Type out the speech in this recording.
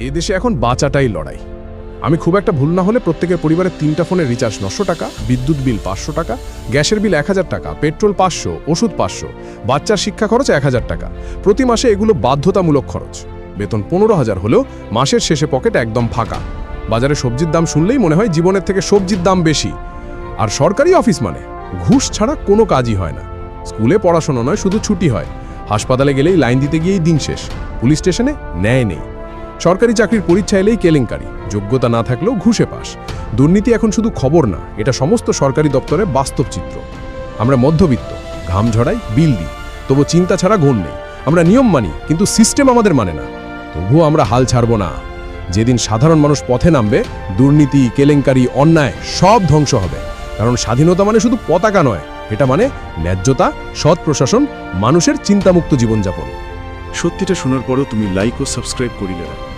এদেশে এখন বাঁচাটাই লড়াই। আমি খুব একটা ভুল না হলে প্রত্যেকের পরিবারের তিনটা ফোনের রিচার্জ নশো টাকা, বিদ্যুৎ বিল পাঁচশো টাকা, গ্যাসের বিল এক হাজার টাকা, পেট্রোল পাঁচশো, ওষুধ পাঁচশো, বাচ্চার শিক্ষা খরচ এক হাজার টাকা। প্রতি মাসে এগুলো বাধ্যতামূলক খরচ। বেতন পনেরো হাজার হলেও মাসের শেষে পকেট একদম ফাঁকা। বাজারে সবজির দাম শুনলেই মনে হয় জীবনের থেকে সবজির দাম বেশি। আর সরকারি অফিস মানে ঘুষ ছাড়া কোনো কাজই হয় না। স্কুলে পড়াশোনা নয়, শুধু ছুটি হয়। হাসপাতালে গেলেই লাইন দিতে গিয়েই দিন শেষ। পুলিশ স্টেশনে ন্যায় নেই। সরকারি চাকরির পরীক্ষা এলেই কেলেঙ্কারি। যোগ্যতা না থাকলেও ঘুষে পাস। দুর্নীতি এখন শুধু খবর না, এটা সমস্ত সরকারি দপ্তরের বাস্তব চিত্র। আমরা মধ্যবিত্ত, ঘাম ঝড়াই বিল দিই, তবু চিন্তা ছাড়া ঘুম নেই। আমরা নিয়ম মানি, কিন্তু সিস্টেম আমাদের মানে না। তবুও আমরা হাল ছাড়ব না। যেদিন সাধারণ মানুষ পথে নামবে, দুর্নীতি, কেলেঙ্কারি, অন্যায় সব ধ্বংস হবে। কারণ স্বাধীনতা মানে শুধু পতাকা নয়, এটা মানে ন্যায্যতা, সৎ প্রশাসন, মানুষের চিন্তামুক্ত জীবনযাপন। সত্যিটা শোনার পরও তুমি লাইক ও সাবস্ক্রাইব করিলে না।